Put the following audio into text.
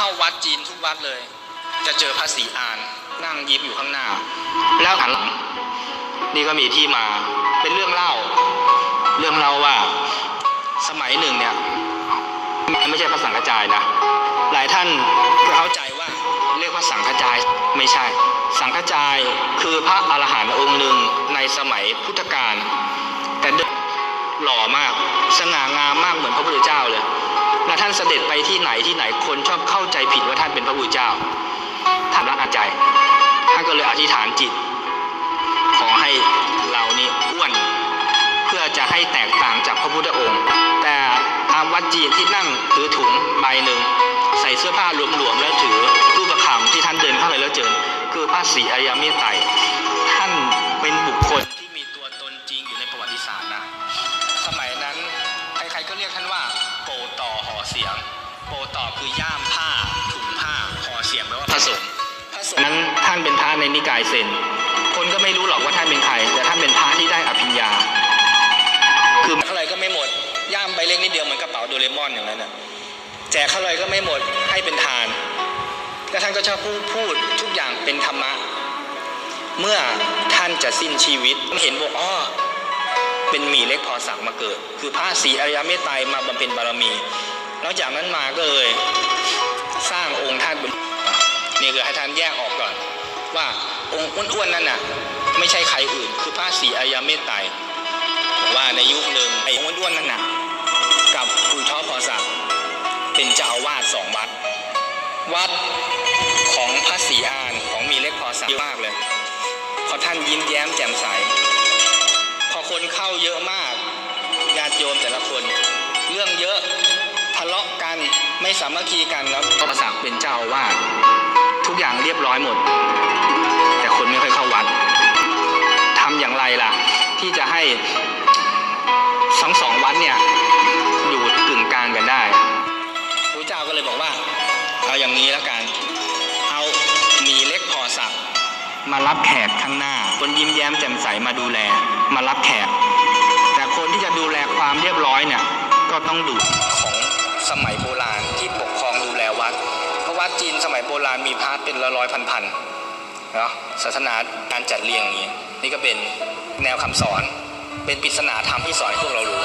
เข้าวัดจีนทุกวัดเลย จะเจอพระศรีอานนั่งยิ้มอยู่ข้างหน้า แล้วหันหลัง นี่ก็มีที่มาเป็นเรื่องเล่า เรื่องเล่าว่า สมัยหนึ่งเนี่ยไม่ใช่พระสังฆจายนะ หลายท่านเข้าใจว่าเรียกว่าสังฆจายไม่ใช่ สังฆจายคือพระอรหันต์องค์หนึ่งในสมัยพุทธกาลแต่หล่อมาก สง่างามมากเหมือนพระพุทธเจ้าเลย และท่านเสด็จไปที่ไหนที่ไหนคนชอบเข้าใจผิดว่าท่านเป็นพระพุทธเจ้า ท่านรักอาใจารย์ท่านก็เลยอธิษฐานจิต ขอให้เรานี่อ้วน เพื่อจะให้แตกต่างจากพระพุทธองค์ แต่ตามวัดจีนที่นั่งถือถุงใบหนึ่ง ใส่เสื้อผ้าหลวมๆแล้วถือรูปประคำที่ท่านเดินเข้าไปแล้วเจอคือพระศรีอริยเมตไตรท่านเป็นบุคคล โปต่อคือย่ามผ้าถุงผ้าห่อเสียงแปลว่าผสมผสมนั้นท่านเป็นพระในนิกายเซน คนก็ไม่รู้หรอกว่าท่านเป็นใคร แต่ท่านเป็นพระที่ได้อภิญญา คือเท่าไหร่ก็ไม่หมด ย่ามใบเล็กนิดเดียวเหมือนกระเป๋าโดเรมอนอย่างนั้นน่ะแจกเท่าไหร่ก็ไม่หมดให้เป็นทาน แล้วท่านก็ชอบพูดพูดทุกอย่างเป็นธรรมะ เมื่อท่านจะสิ้นชีวิตเห็นบอกอ้อเป็นหมีเล็กพอสักมาเกิด คือพระศรีอริยเมตไตรมาบำเพ็ญบารมี นอกจากนั้นมาก็เลยสร้างองค์ท่านบนนี่คือให้ท่านแยกออกก่อน ว่าองค์อ้วนๆนั่นน่ะ ไม่ใช่ใครอื่น คือพระศรีอริยเมตไตรว่าในยุคหนึ่งไอ้องค์อ้วนๆนั่นน่ะกับอุยท้อพอสักดิ์เป็นเจ้าอาวาสสองวัด วัดของพระศรีอานของมีเล็กพอสักเยอะมากเลยพราะท่านยิ้มแย้มแจ่มใส พอคนเข้าเยอะมากญาติโยมแต่ละคน เรื่องเยอะ เลาะกันไม่สามัคคีกันแล้วพระศักดิ์เป็นเจ้าอาวาสทุกอย่างเรียบร้อยหมด แต่คนไม่ค่อยเข้าวัดทำอย่างไรล่ะ ที่จะให้สองสองวัดเนี่ยอยู่กึ่งกลางกันได้พระเจ้าก็เลยบอกว่า เอาอย่างนี้แล้วกันเอามีเล็กพอสักมารับแขกข้างหน้า คนยิ้มแย้มแจ่มใสมาดูแล มารับแขก แต่คนที่จะดูแลความเรียบร้อยเนี่ยก็ต้องดูของ สมัยโบราณที่ปกครองดูแลวัด เพราะวัดจีนสมัยโบราณมีพระเป็นร้อยๆพันๆเนาะศาสนาการจัดเรียงอย่างนี้นี่ก็เป็นแนวคำสอน เป็นปริศนาธรรมที่สอนให้พวกเรารู้